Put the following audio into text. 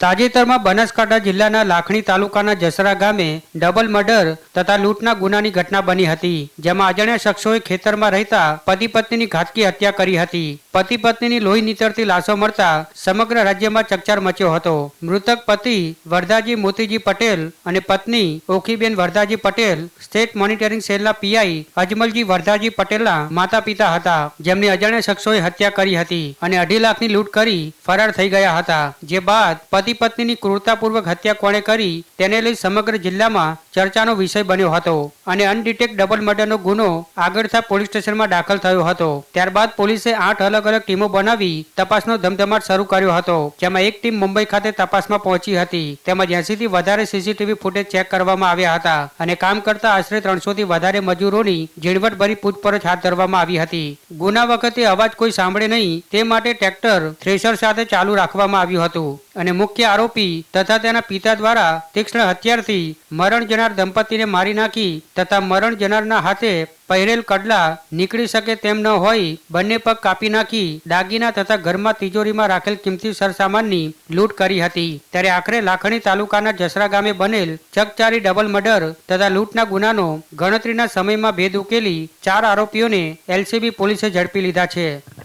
તાજેતરમાં બનાસકાંઠા જિલ્લાના લાખણી તાલુકાના જસરા ગામે ડબલ મર્ડર તથા લૂંટના ગુનાની ઘટના બની હતી, જેમાં અજાણ્યા શખ્સોએ ખેતરમાં રહેતા પતિ પત્નીની ઘાતકી હત્યા કરી હતી. પતિ પત્નીની લોહી નીતરતી લાશો મળતા સમગ્ર રાજ્યમાં ચકચાર મચ્યો હતો. મૃતક પતિ વરદાજી મોતીજી પટેલ અને પત્ની ઓખીબેન વરદાજી પટેલ સ્ટેટ મોનિટરિંગ સેલના પીઆઈ અજમલજી વરદાજી પટેલના માતા પિતા હતા, જેમની અજાણ્યા શખ્સોએ હત્યા કરી હતી અને અઢી લાખની લૂંટ કરી ફરાર થઈ ગયા હતા. જે બાદ પતિ પત્નીની ક્રૂરતાપૂર્વક હત્યા કોણે કરી તેને લઈ સમગ્ર જિલ્લામાં ચર્ચાનો વિષય બન્યો હતો અને અનડિટેક ડબલ મર્ડરનો ગુનો આગળથા પોલીસ સ્ટેશનમાં દાખલ થયો હતો. ત્યારબાદ પોલીસે આઠ અલગ અલગ ટીમો બનાવી તપાસનો ધમધમાટ શરૂ કર્યો હતો, જેમાં એક ટીમ મુંબઈ ખાતે તપાસમાં પહોંચી હતી. તેમજ એસી થી વધારે સીસીટીવી ફૂટેજ ચેક કરવામાં આવ્યા હતા અને કામ કરતા આશરે ત્રણસો થી વધારે મજૂરોની ઝીણવટભરી પૂછપરછ હાથ ધરવામાં આવી હતી. ગુના વખતે અવાજ કોઈ સાંભળે નહીં તે માટે ટ્રેક્ટર થ્રેશર સાથે ચાલુ રાખવામાં આવ્યું હતું અને મુખ્ય આરોપી તથા તેના પિતા દ્વારા તીક્ષ્ણ હથિયારથી મરણ જનાર દંપતીને મારી નાખી તથા મરણ જનારના હાથે પહેરેલ કડલા નીકળી શકે તેમ ન હોય, બંને પગ કાપી નાખી દાગીના તથા ઘરમાં તિજોરીમાં રાખેલ કિંમતી સરસામાનની લૂંટ કરી હતી. ત્યારે આખરે લાખણી તાલુકાના જસરા ગામે બનેલ ચકચારી ડબલ મર્ડર તથા લૂંટના ગુનાનો ગણતરીના સમયમાં ભેદ ઉકેલી ચાર આરોપીઓને એલસીબી પોલીસે ઝડપી લીધા છે.